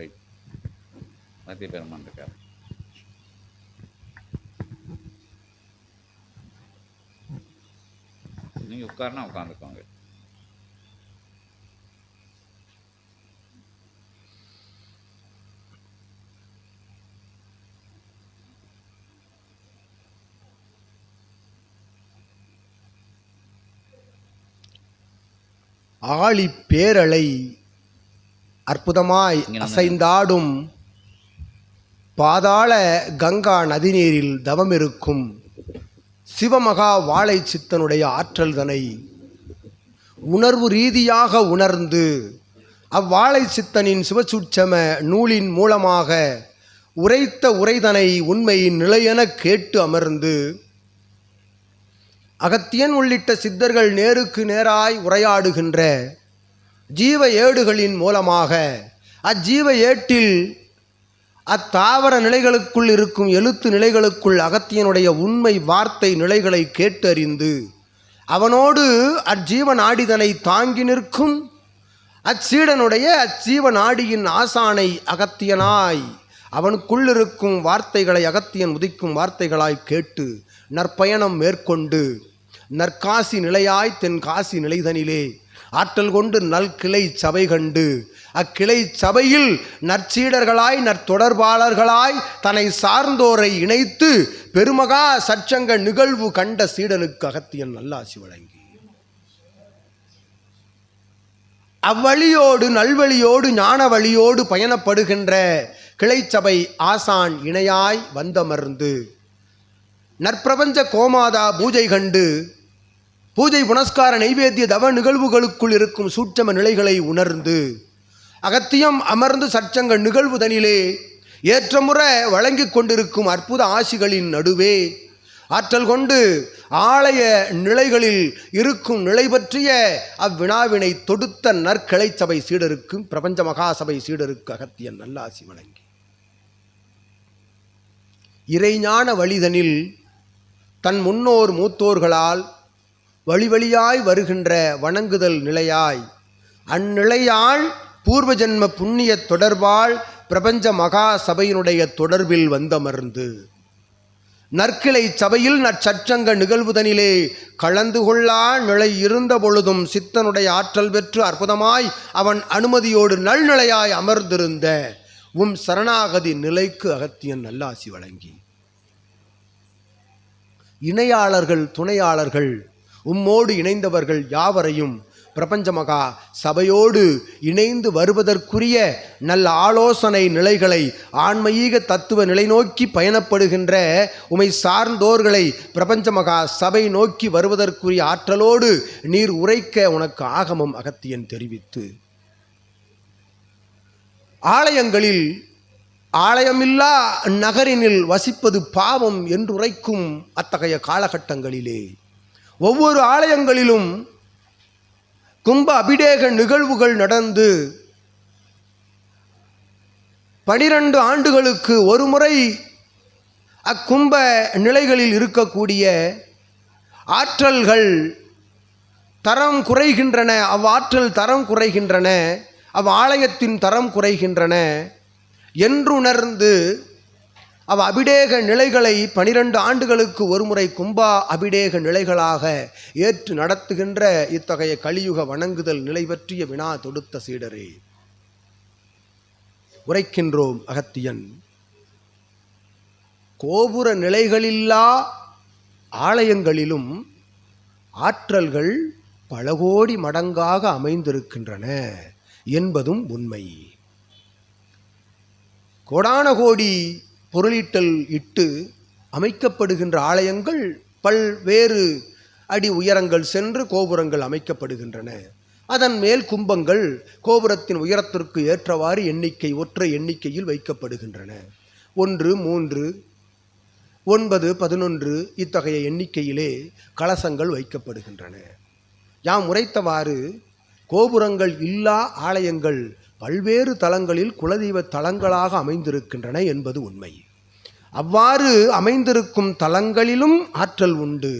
Right மத்திய பெருமான் இருக்கார் நீங்கள் உட்காருனா உட்காந்துக்கோங்க. ஆழி பேரலை அற்புதமாய் அசைந்தாடும் பாதாள கங்கா நதிநீரில் தவமிருக்கும் சிவமகா வாழை சித்தனுடைய ஆற்றல் தனை. உணர்வு ரீதியாக உணர்ந்து அவ்வாழை சித்தனின் சிவசூட்சம நூலின் மூலமாக உரைத்த உரைதனை உண்மையின் நிலையென கேட்டு அமர்ந்து அகத்தியன் உள்ளிட்ட சித்தர்கள் நேருக்கு நேராய் உரையாடுகின்ற ஜீவ ஏடுகளின் மூலமாக. அஜீவ ஏட்டில் அத்தாவர நிலைகளுக்குள் இருக்கும் எழுத்து நிலைகளுக்குள் அகத்தியனுடைய உண்மை வார்த்தை நிலைகளை கேட்டறிந்து அவனோடு அஜீவ நாடிதனை தாங்கி நிற்கும். அச்சீடனுடைய அச்சீவ நாடியின் ஆசானை அகத்தியனாய் அவனுக்குள் இருக்கும் வார்த்தைகளை அகத்தியன் உதிக்கும் வார்த்தைகளாய் கேட்டு நற்பயணம் மேற்கொண்டு நற்காசி நிலையாய் தென் காசி நிலைதனிலே ஆற்றல் கொண்டு நல் கிளை சபை கண்டு. அக்கிளை சபையில் நற்சீடர்களாய் நற்தொடர்பாளர்களாய் தன்னை சார்ந்தோரை இணைத்து பெருமகா சச்சங்க நிகழ்வு கண்ட சீடனுக்கு அகத்தியன் நல்லாசி வழங்கி. அவ்வழியோடு நல்வழியோடு ஞான வழியோடு பயணப்படுகின்ற கிளைச்சபை ஆசான் இணையாய் வந்தமர்ந்து. நற்பிரபஞ்ச கோமாதா பூஜை கண்டு பூஜை புனஸ்கார நைவேத்திய தவ நிகழ்வுகளுக்குள் இருக்கும் சூட்சம நிலைகளை உணர்ந்து அகத்தியம் அமர்ந்து சற்சங்க நிகழ்வுதனிலே ஏற்றமுறை வழங்கி கொண்டிருக்கும் அற்புத ஆசிகளின் நடுவே ஆற்றல் கொண்டு ஆலய நிலைகளில் இருக்கும் நிலை பற்றிய அவ்வினாவினை தொடுத்த நற்கிளை சபை சீடருக்கும் பிரபஞ்ச மகாசபை சீடருக்கு அகத்தியன் நல்லாசி வழங்கி இறைஞான வழிதனில் தன் முன்னோர் மூத்தோர்களால் வழி வழியாய் வருகின்ற வணங்குதல் நிலையாய். அந்நிலையால் பூர்வஜன்ம புண்ணிய தொடர்பால் பிரபஞ்ச மகா சபையினுடைய தொடர்பில் வந்தமர்ந்து. நற்கிளை சபையில் நற்சற்றங்க நிகழ்வுதனிலே கலந்து கொள்ளா நிலை இருந்த பொழுதும் சித்தனுடைய ஆற்றல் பெற்று அற்புதமாய் அவன் அனுமதியோடு நல்நிலையாய் அமர்ந்திருந்த உம் சரணாகதி நிலைக்கு அகத்தியன் நல்லாசி வழங்கி. இணையாளர்கள் துணையாளர்கள் உம்மோடு இணைந்தவர்கள் யாவரையும் பிரபஞ்ச மகா சபையோடு இணைந்து வருவதற்குரிய நல்ல ஆலோசனை நிலைகளை ஆன்மீக தத்துவ நிலை நோக்கி பயணப்படுகின்ற உமை சார்ந்தோர்களை பிரபஞ்ச மகா சபை நோக்கி வருவதற்குரிய ஆற்றலோடு நீர் உரைக்க உனக்கு ஆகமம் அகத்தியன் தெரிவித்து. ஆலயங்களில் ஆலயமில்லா நகரினில் வசிப்பது பாவம் என்றுரைக்கும் அத்தகைய காலகட்டங்களிலே. ஒவ்வொரு ஆலயங்களிலும் கும்ப அபிடேக நிகழ்வுகள் நடந்து பனிரெண்டு ஆண்டுகளுக்கு ஒரு முறை அக்கும்ப நிலைகளில் இருக்கக்கூடிய ஆற்றல்கள் தரம் குறைகின்றன. அவ்வாற்றல் தரம் குறைகின்றன. அவ் ஆலயத்தின் தரம் குறைகின்றன. என்றுணர்ந்து அவ் அபிடேக நிலைகளை பனிரெண்டு ஆண்டுகளுக்கு ஒருமுறை கும்பா அபிடேக நிலைகளாக ஏற்று நடத்துகின்ற இத்தகைய கலியுக வணங்குதல் நிலை பற்றிய வினா தொடுத்த சீடரே. உரைக்கின்றோம் அகத்தியன். கோபுர நிலைகளில்லா ஆலயங்களிலும் ஆற்றல்கள் பல கோடி மடங்காக அமைந்திருக்கின்றன என்பதும் உண்மை. கோடான கோடி பொருளீட்டல் இட்டு அமைக்கப்படுகின்ற ஆலயங்கள் பல்வேறு அடி உயரங்கள் சென்று கோபுரங்கள் அமைக்கப்படுகின்றன. அதன் மேல் கும்பங்கள் கோபுரத்தின் உயரத்திற்கு ஏற்றவாறு எண்ணிக்கை ஒற்றை எண்ணிக்கையில் வைக்கப்படுகின்றன. ஒன்று மூன்று ஒன்பது பதினொன்று இத்தகைய எண்ணிக்கையிலே கலசங்கள் வைக்கப்படுகின்றன. யாம் உரைத்தவாறு கோபுரங்கள் இல்லா ஆலயங்கள் பல்வேறு தலங்களில் குலதெய்வ தலங்களாக அமைந்திருக்கின்றன என்பது உண்மை. அவ்வாறு அமைந்திருக்கும் தலங்களிலும் ஆற்றல் உண்டு.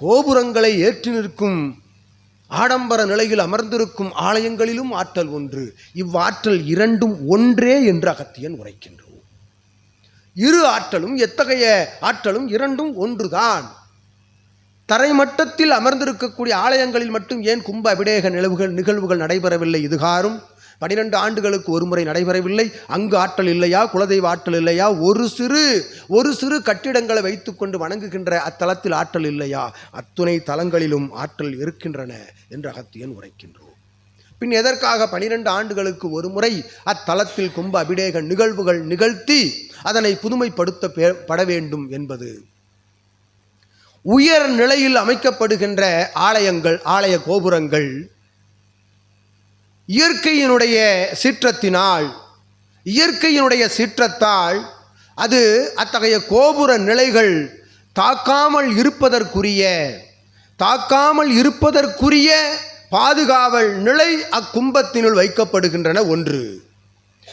கோபுரங்களை ஏற்றி நிற்கும் ஆடம்பர நிலையில் அமர்ந்திருக்கும் ஆலயங்களிலும் ஆற்றல் ஒன்று. இவ்வாற்றல் இரண்டும் ஒன்றே என்று அகத்தியன் உரைக்கின்றோம் இரு ஆற்றலும் எத்தகைய ஆற்றலும் இரண்டும் ஒன்றுதான். தரைமட்டத்தில் அமர்ந்திருக்கக்கூடிய ஆலயங்களில் மட்டும் ஏன் கும்ப அபிடேக நிலவுகள் நிகழ்வுகள் நடைபெறவில்லை? இதுகாரும் பனிரெண்டு ஆண்டுகளுக்கு ஒரு முறை நடைபெறவில்லை. அங்கு ஆற்றல் இல்லையா? குலதெய்வ ஆற்றல் இல்லையா? ஒரு சிறு ஒரு சிறு கட்டிடங்களை வைத்துக்கொண்டு வணங்குகின்ற அத்தலத்தில் ஆற்றல் இல்லையா? அத்துணை தலங்களிலும் ஆற்றல் இருக்கின்றன என்று அகத்தியன் உரைக்கின்றோம் பின் எதற்காக பனிரெண்டு ஆண்டுகளுக்கு ஒரு முறை அத்தலத்தில் கும்ப அபிடேக நிகழ்வுகள் நிகழ்த்தி அதனை புதுமைப்படுத்த பட வேண்டும் என்பது? உயர் நிலையில் அமைக்கப்படுகின்ற ஆலயங்கள் ஆலய கோபுரங்கள் இயற்கையினுடைய சீற்றத்தினால் இயற்கையினுடைய சீற்றத்தால் அது அத்தகைய கோபுர நிலைகள் தாக்காமல் இருப்பதற்குரிய தாக்காமல் இருப்பதற்குரிய பாதுகாவல் நிலை அக்கும்பத்தினுள் வைக்கப்படுகின்றன ஒன்று.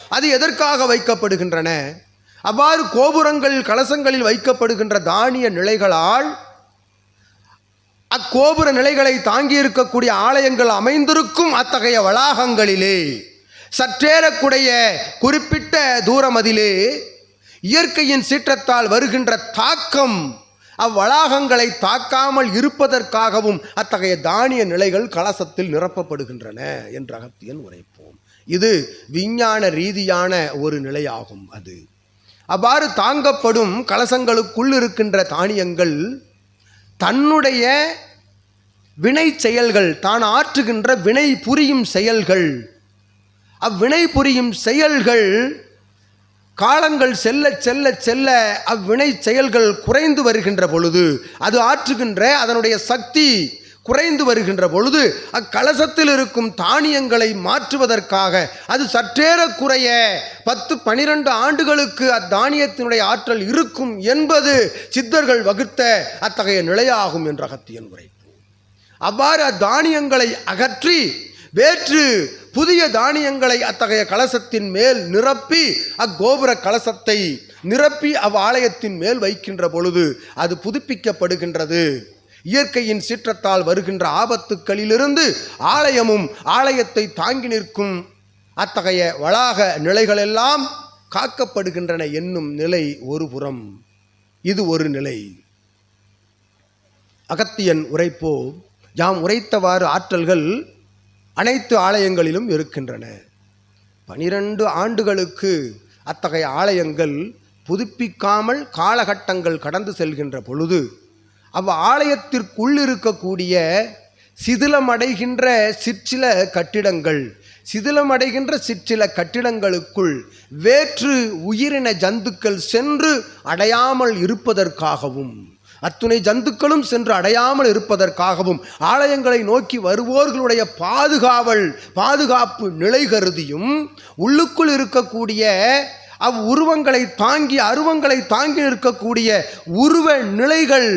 அது எதற்காக வைக்கப்படுகின்றன? அவ்வாறு கோபுரங்கள் கலசங்களில் வைக்கப்படுகின்ற தானிய நிலைகளால் அக்கோபுர நிலைகளை தாங்கி இருக்கக்கூடிய ஆலயங்கள் அமைந்திருக்கும் அத்தகைய வளாகங்களிலே சற்றேறக்குடைய குறிப்பிட்ட தூரம் அதிலே இயற்கையின் சீற்றத்தால் வருகின்ற தாக்கம் அவ்வளாகங்களை தாக்காமல் இருப்பதற்காகவும் அத்தகைய தானிய நிலைகள் கலசத்தில் நிரப்பப்படுகின்றன என்று அகத்தியன் உரைப்போம். இது விஞ்ஞான ரீதியான ஒரு நிலையாகும் அது. அவ்வாறு தாங்கப்படும் கலசங்களுக்குள் இருக்கின்ற தானியங்கள் தன்னுடைய வினை செயல்கள் தான் ஆற்றுகின்ற வினை புரியும் செயல்கள். அவ்வினை புரியும் செயல்கள் காலங்கள் செல்ல செல்ல செல்ல அவ்வினை செயல்கள் குறைந்து வருகின்ற பொழுது அது ஆற்றுகின்ற அதனுடைய சக்தி குறைந்து வருகின்ற பொழுது அக்கலசத்தில் இருக்கும் தானியங்களை மாற்றுவதற்காக அது சற்றேற குறைய பத்து பனிரெண்டு ஆண்டுகளுக்கு அத்தானியத்தினுடைய ஆற்றல் இருக்கும் என்பது சித்தர்கள் வகுத்த அத்தகைய நிலையாகும் என்ற அகத்தியன் உரைப்பு அவ்வாறு அத்தானியங்களை அகற்றி வேற்று புதிய தானியங்களை அத்தகைய கலசத்தின் மேல் நிரப்பி அக்கோபுர கலசத்தை நிரப்பி அவ்வாலயத்தின் மேல் வைக்கின்ற பொழுது அது புதுப்பிக்கப்படுகின்றது. இயற்கையின் சீற்றத்தால் வருகின்ற ஆபத்துக்களிலிருந்து ஆலயமும் ஆலயத்தை தாங்கி நிற்கும் அத்தகைய வளாக நிலைகளெல்லாம் காக்கப்படுகின்றன என்னும் நிலை ஒரு புறம். இது ஒரு நிலை. அகத்தியன் உரைப்போ யாம் உரைத்தவாறு ஆற்றல்கள் அனைத்து ஆலயங்களிலும் இருக்கின்றன. பனிரெண்டு ஆண்டுகளுக்கு அத்தகைய ஆலயங்கள் புதுப்பிக்காமல் காலகட்டங்கள் கடந்து செல்கின்ற பொழுது அவ் ஆலயத்திற்குள் இருக்கக்கூடிய சிதிலமடைகின்ற சிற்சில கட்டிடங்கள் சிதிலமடைகின்ற சிற்சில கட்டிடங்களுக்குள் வேற்று உயிரின ஜந்துக்கள் சென்று அடையாமல் இருப்பதற்காகவும் அத்துணை ஜந்துக்களும் சென்று அடையாமல் இருப்பதற்காகவும் ஆலயங்களை நோக்கி வருவோர்களுடைய பாதுகாவல் பாதுகாப்பு நிலை கருதியும் உள்ளுக்குள் இருக்கக்கூடிய அவ் உருவங்களை தாங்கி அருவங்களை தாங்கி நிற்கக்கூடிய உருவ நிலைகள்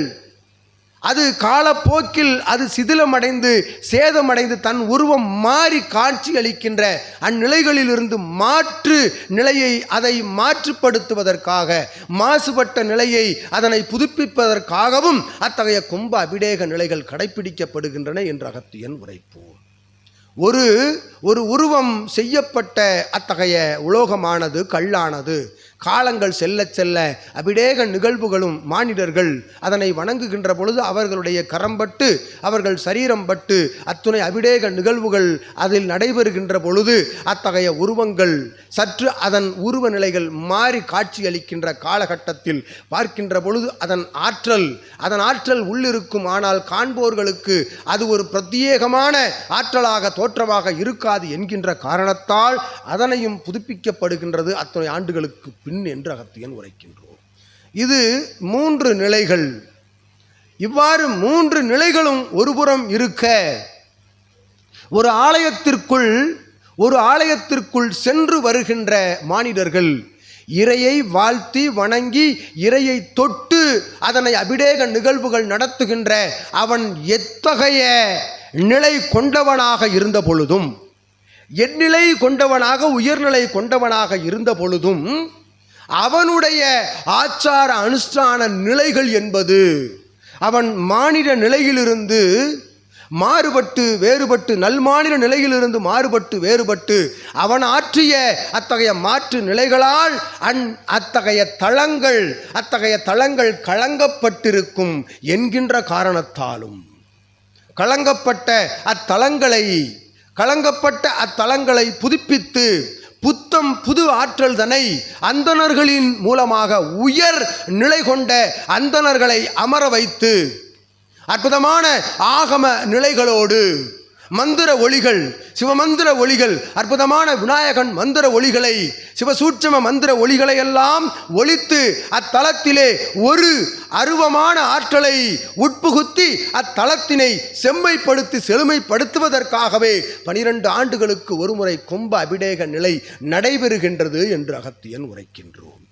அது காலப்போக்கில் அது சிதிலமடைந்து சேதமடைந்து தன் உருவம் மாறி காட்சி அளிக்கின்ற அந்நிலைகளிலிருந்து மாற்று நிலையை அதை மாற்றுப்படுத்துவதற்காக மாசுபட்ட நிலையை அதனை புதுப்பிப்பதற்காகவும் அத்தகைய கும்ப அபிடேக நிலைகள் கடைபிடிக்கப்படுகின்றன என்று அகத்தியன் உரைப்போம். ஒரு ஒரு உருவம் செய்யப்பட்ட அத்தகைய உலோகமானது கல்லானது. காலங்கள் செல்ல செல்ல அபிடேக நிகழ்வுகளும் மானிடர்கள் அதனை வணங்குகின்ற பொழுது அவர்களுடைய கரம்பட்டு அவர்கள் சரீரம் பட்டு அத்துணை அபிடேக நிகழ்வுகள் அதில் நடைபெறுகின்ற பொழுது அத்தகைய உருவங்கள் சற்று அதன் உருவ நிலைகள் மாறி காட்சியளிக்கின்ற காலகட்டத்தில் பார்க்கின்ற பொழுது அதன் ஆற்றல் அதன் ஆற்றல் உள்ளிருக்கும் ஆனால் காண்போர்களுக்கு அது ஒரு பிரத்யேகமான ஆற்றலாக தோற்றமாக இருக்காது என்கின்ற காரணத்தால் அதனையும் புதுப்பிக்கப்படுகின்றது அத்தனை ஆண்டுகளுக்கு பின் என்று அகத்தியன் உரைக்கின்றோம். இது மூன்று நிலைகள். இவ்வாறு மூன்று நிலைகளும் ஒருபுறம் இருக்க ஒரு ஆலயத்திற்குள் ஒரு ஆலயத்திற்குள் சென்று வருகின்ற மானிடர்கள் இறையை வாழ்த்தி வணங்கி இறையை தொட்டு அதனை அபிடேக நிகழ்வுகள் நடத்துகின்ற அவன் எத்தகைய நிலை கொண்டவனாக இருந்த பொழுதும் எந்நிலை கொண்டவனாக உயர்நிலை கொண்டவனாக இருந்த பொழுதும் அவனுடைய ஆச்சார அனுஷ்டான நிலைகள் என்பது அவன் மாநில நிலையிலிருந்து மாறுபட்டு வேறுபட்டு நல்மாநில நிலையிலிருந்து மாறுபட்டு வேறுபட்டு அவன் ஆற்றிய அத்தகைய மாற்று நிலைகளால் அந் அத்தகைய தளங்கள் அத்தகைய தளங்கள் களங்கப்பட்டிருக்கும் என்கின்ற காரணத்தாலும். களங்கப்பட்ட அத்தலங்களை கலங்கப்பட்ட அத்தலங்களை புதுப்பித்து புத்தம் புது ஆற்றல் தனை அந்தணர்களின் மூலமாக உயர் நிலை கொண்ட அந்தணர்களை அமர வைத்து அற்புதமான ஆகம நிலைகளோடு மந்திர ஒளிகள் சிவமந்திர ஒளிகள் அற்புதமான விநாயகன் மந்திர ஒளிகளை சிவசூட்சம மந்திர ஒளிகளை எல்லாம் ஒழித்து அத்தலத்திலே ஒரு அருவமான ஆற்றலை உட்புகுத்தி அத்தலத்தினை செம்மைப்படுத்தி செழுமைப்படுத்துவதற்காகவே பனிரெண்டு ஆண்டுகளுக்கு ஒருமுறை கும்ப அபிடேக நிலை நடைபெறுகின்றது என்று அகத்தியன் உரைக்கின்றோம்.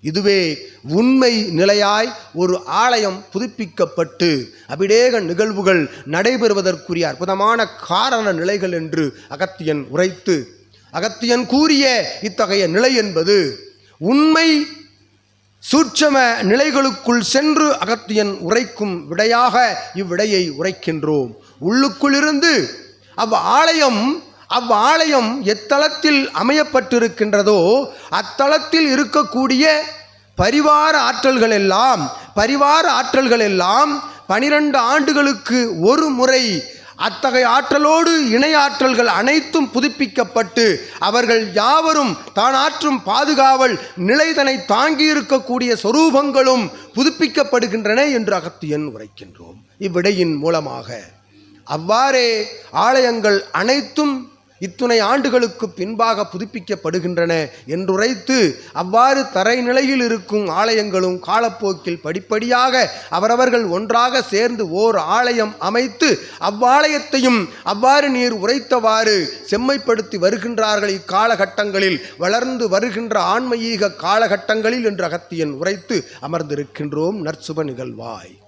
இதுவே உண்மை நிலையாய் ஒரு ஆலயம் புதுப்பிக்கப்பட்டு அபிடேக நிகழ்வுகள் நடைபெறுவதற்குரிய அற்புதமான காரண நிலைகள் என்று அகத்தியன் உரைத்து அகத்தியன் கூறிய இத்தகைய நிலை என்பது உண்மை சூட்சம நிலைகளுக்குள் சென்று அகத்தியன் உரைக்கும் விடையாக இவ்விடையை உரைக்கின்றோம். உள்ளுக்குள்ளிருந்து அவ் ஆலயம் அவ்வாலயம் எத்தலத்தில் அமையப்பட்டிருக்கின்றதோ அத்தலத்தில் இருக்கக்கூடிய பரிவார ஆற்றல்கள் எல்லாம் பரிவார ஆற்றல்கள் எல்லாம் பனிரெண்டு ஆண்டுகளுக்கு ஒரு முறை அத்தகைய ஆற்றலோடு இணை ஆற்றல்கள் அனைத்தும் புதுப்பிக்கப்பட்டு அவர்கள் யாவரும் தான் ஆற்றும் பாதுகாவல் நிலைதனை தாங்கி இருக்கக்கூடிய சொரூபங்களும் புதுப்பிக்கப்படுகின்றன என்று அகத்தியன் உரைக்கின்றோம். இவ்விடையின் மூலமாக அவ்வாறே ஆலயங்கள் அனைத்தும் இத்துணை ஆண்டுகளுக்கு பின்பாக புதுப்பிக்கப்படுகின்றன என்றுரைத்து அவ்வாறு தரைநிலையில் இருக்கும் ஆலயங்களும் காலப்போக்கில் படிப்படியாக அவரவர்கள் ஒன்றாக சேர்ந்து ஓர் ஆலயம் அமைத்து அவ்வாலயத்தையும் அவ்வாறு நீர் உரைத்தவாறு செம்மைப்படுத்தி வருகின்றார்கள் இக்காலகட்டங்களில் வளர்ந்து வருகின்ற ஆன்மீக காலகட்டங்களில் என்று அகத்தியன் உரைத்து அமர்ந்திருக்கின்றோம் நற்சுப நிகழ்வாய்.